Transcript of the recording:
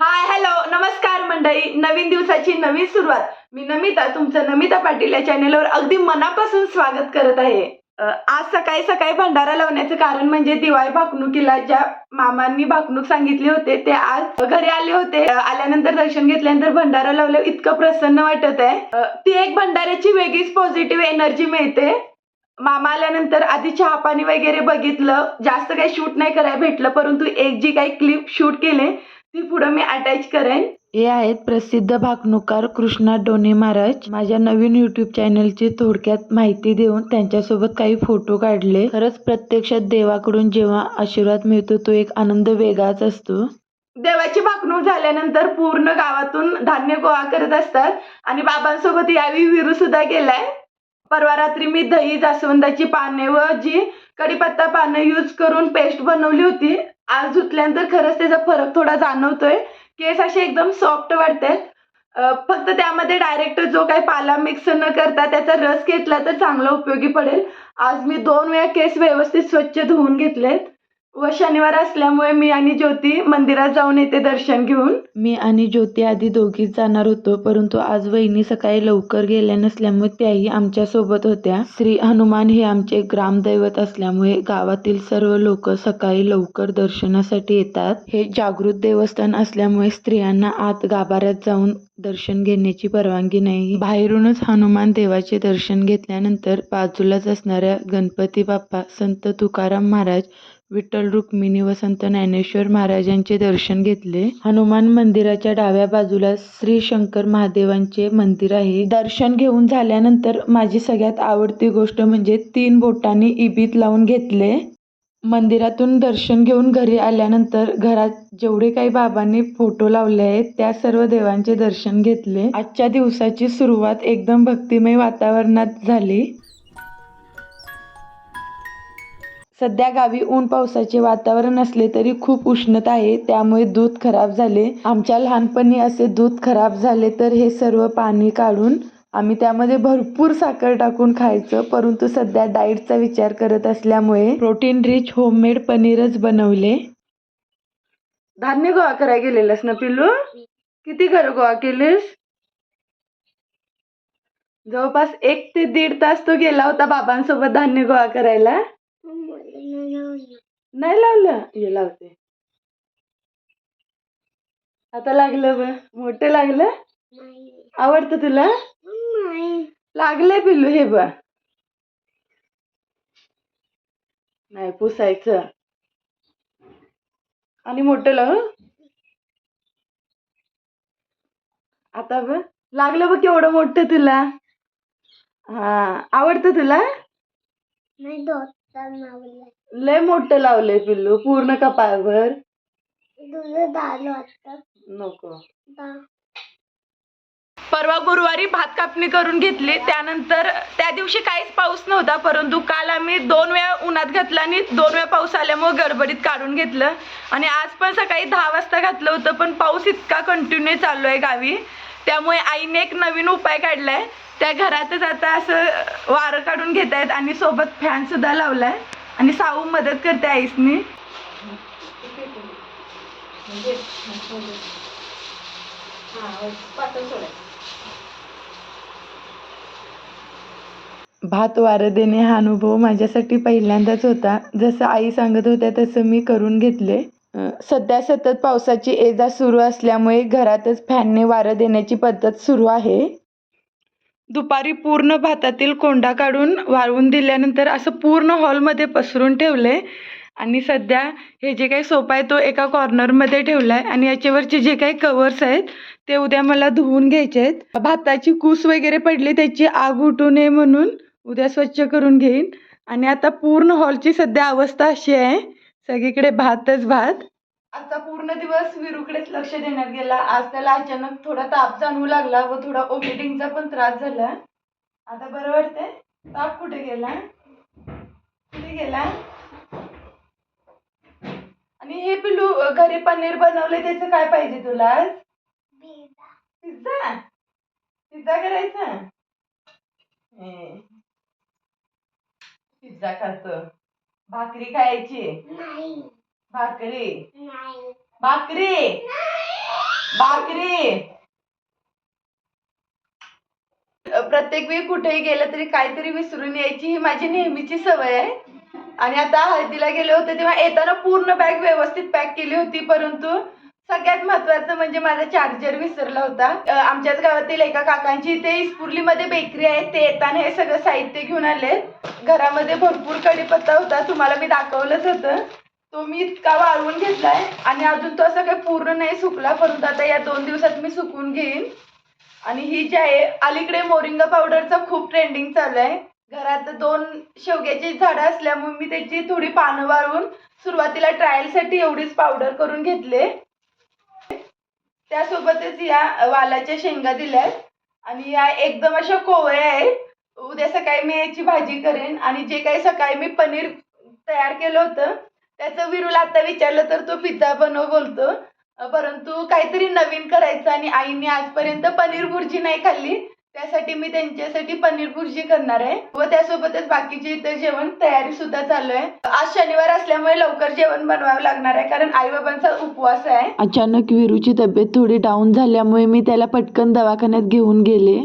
Hi hello नमस्कार मंडळी. नवीन दिवसाची नवीन सुरुवात. मी नमिता तुमचं नमिता पाटील या चॅनेलवर अगदी मनापासून स्वागत करत आहे. आज सकाळी सकाळी भंडारा लावण्याचं कारण म्हणजे दिवाळी भाकणुकीला ज्या मामांनी भाकणूक सांगितले होते ते आज घरी आले होते. आल्यानंतर दर्शन घेतल्यानंतर भंडारा लावल्यावर इतकं प्रसन्न वाटत आहे. ती एक भंडाऱ्याची वेगळीच पॉझिटिव्ह एनर्जी मिळते. मामा आल्यानंतर आधी चहा पाणी वगैरे बघितलं. जास्त काही शूट नाही करायला भेटलं परंतु एक जी काही क्लिप शूट केले ती पुढे मी अटॅच करेन. हे आहेत प्रसिद्ध भाकणूकार कृष्णा डोने महाराज. माझ्या नवीन युट्यूब चॅनलची थोडक्यात माहिती देऊन त्यांच्यासोबत काही फोटो काढले. खरंच प्रत्यक्षात देवाकडून जेव्हा आशीर्वाद मिळतो तो एक आनंद वेगळाच असतो. देवाची भाकणूक झाल्यानंतर पूर्ण गावातून धान्य गोळा करत असतात आणि बाबांसोबत यावेळी विरू सुद्धा गेलाय. परवा रात्री मी दही जास्वंदाची पाने व जी कढीपत्ता पानं यूज करून पेस्ट बनवली होती आज धुतल्यानंतर खरंच त्याचा फरक थोडा जाणवतोय. केस असे एकदम सॉफ्ट वाटतात. फक्त त्यामध्ये डायरेक्ट जो काही पाला मिक्स न करता त्याचा रस घेतला तर चांगला उपयोगी पडेल. आज मी दोन वेळा केस व्यवस्थित स्वच्छ धुवून घेतलेत. व शनिवार असल्यामुळे मी आणि ज्योती मंदिरात जाऊन येते दर्शन घेऊन. मी आणि ज्योती आधी दोघीच जाणार होतो परंतु आज वहिनी सकाळी लवकर गेल्या नसल्यामुळे त्याही आमच्यासोबत होत्या. श्री हनुमान हे आमचे ग्रामदैवत असल्यामुळे गावातील सर्व लोक सकाळी लवकर दर्शनासाठी येतात. हे जागृत देवस्थान असल्यामुळे स्त्रियांना आत गाभाऱ्यात जाऊन दर्शन घेण्याची परवानगी नाही. बाहेरूनच हनुमान देवाचे दर्शन घेतल्यानंतर बाजूलाच असणाऱ्या गणपती बाप्पा संत तुकाराम महाराज विठ्ठल रुक्मिणी व संत ज्ञानेश्वर महाराजांचे दर्शन घेतले. हनुमान मंदिराच्या डाव्या बाजूला श्री शंकर महादेवांचे मंदिर आहे. दर्शन घेऊन झाल्यानंतर माझी सगळ्यात आवडती गोष्ट म्हणजे तीन बोटांनी इबीत लावून घेतले. मंदिरातून दर्शन घेऊन घरी आल्यानंतर घरात जेवढे काही बाबांनी फोटो लावले आहेत त्या सर्व देवांचे दर्शन घेतले. आजच्या दिवसाची सुरुवात एकदम भक्तिमय वातावरणात झाली. सध्या गावी ऊन पावसाचे वातावरण असले तरी खूप उष्णता आहे त्यामुळे दूध खराब झाले. आमच्या लहानपणी असे दूध खराब झाले तर हे सर्व पाणी काढून आम्ही त्यामध्ये भरपूर साखर टाकून खायचं परंतु सध्या डाएटचा विचार करत असल्यामुळे प्रोटीन रिच होममेड पनीरच बनवले. धान्य गोळा करायला गेलेलास ना पिल्लू? किती घर गोळा केलीस? जवळपास एक ते दीड तास तो गेला होता बाबांसोबत धान्य गोळा करायला. नाही लावलं. हे लावते. आता लागलं ब मोठं लागलं? आवडतं तुला? लागलंय पिल्लू हे बघ. नाही पुसायचं. आणि मोठं लाव आता बघ. लागलं बघ केवढं मोठं तुला. हा आवडतं तुला? लय मोठं लावलंय पिल्लू पूर्ण कपाळभर. नको. परवा गुरुवारी भात कापणी करून घेतली त्यानंतर त्या दिवशी काहीच पाऊस नव्हता परंतु काल आम्ही दोन वेळा उन्हात घातलं आणि दोन वेळा पाऊस आल्यामुळे गडबडीत काढून घेतलं. आणि आज पण सकाळी दहा वाजता घातलं होतं पण पाऊस इतका कंटिन्यू चालू आहे गावी. त्यामुळे आईने एक नवीन उपाय काढलाय. त्या घरातच आता असं वारं काढून घेत आहेत आणि सोबत फॅन सुद्धा लावलाय. आणि साऊ मदत करते आईसनी. भात वारं देणे हा अनुभव माझ्यासाठी पहिल्यांदाच होता. जसं आई सांगत होत्या तसं मी करून घेतले. सध्या सतत पावसाची ये जा सुरू असल्यामुळे घरातच फॅनने वारं देण्याची पद्धत सुरू आहे. दुपारी पूर्ण भातातील कोंडा काढून वाळवून दिल्यानंतर असं पूर्ण हॉलमध्ये पसरून ठेवले आणि सध्या हे जे काही सोपा आहे तो एका कॉर्नरमध्ये ठेवला आहे आणि याच्यावरचे जे काही कवर्स आहेत ते उद्या मला धुवून घ्यायचे आहेत. भाताची कूस वगैरे पडली त्याची आग उठू नये म्हणून उद्या स्वच्छ करून घेईन. आणि आता पूर्ण हॉलची सध्या अवस्था अशी आहे. सगळीकडे भातच भात. आजचा पूर्ण दिवस विरूकडेच लक्ष देण्यात गेला. आज त्याला अचानक थोडा ताप जाणवू लागला व थोडा ओमिटिंगचा पण त्रास झाला. आता बरं वाटतंय? ताप कुठे गेला? कुठे गेला? आणि हे पिलू घरी पनीर बनवले त्याचं काय पाहिजे तुला आज? पिझ्झा. पिझ्झा? करायचा. पिझ्झा खातो. भाकरी खायची? भाकरी. भाकरी. भाकरी. प्रत्येक वेळी कुठेही गेलं तरी काहीतरी विसरून यायची ही माझी नेहमीची सवय आहे. आणि आता हळदीला गेले होते तेव्हा येताना पूर्ण बॅग व्यवस्थित पॅक केली होती परंतु सगळ्यात महत्वाचं म्हणजे माझा चार्जर विसरला होता. आमच्याच गावातील एका काकांची इथे इस्पुर्लीमध्ये बेकरी आहे ते येताना हे सगळं साहित्य घेऊन आले. घरामध्ये भरपूर कढीपत्ता होता तुम्हाला मी दाखवलंच होतं. तो मी इतका वाळवून घेतलाय आणि अजून तो असं काही पूर्ण नाही सुकला परंतु आता या दोन दिवसात मी सुकून घेईन. आणि ही जी आहे अलीकडे मोरिंगा पावडरचा खूप ट्रेंडिंग चालू आहे घरात दोन शेवग्याची झाडं असल्यामुळे मी त्याची थोडी पानं वाळवून सुरुवातीला ट्रायलसाठी एवढीच पावडर करून घेतले. त्यासोबतच या वालाच्या शेंगा दिल्यात. आणि या एकदम अशा कोवळ्या आहेत. उद्या सकाळी मी याची भाजी करेन. आणि जे काही सकाळी मी पनीर तयार केलं होतं त्याचं विरूला आता विचारलं तर तो पिझ्झा बनव बोलतो. परंतु काहीतरी नवीन करायचं आणि आईने आजपर्यंत पनीर भुर्जी नाही खाल्ली. त्यासाठी मी त्यांच्यासाठी पनीर भुर्जी करणार आहे. व त्यासोबतच बाकीचे इतर जेवण तयारी सुद्धा चालू आहे. आज शनिवार असल्यामुळे लवकर जेवण बनवावं लागणार आहे कारण आई बाबांचा उपवास आहे. अचानक विरूची तब्येत थोडी डाऊन झाल्यामुळे मी त्याला पटकन दवाखान्यात घेऊन गेले.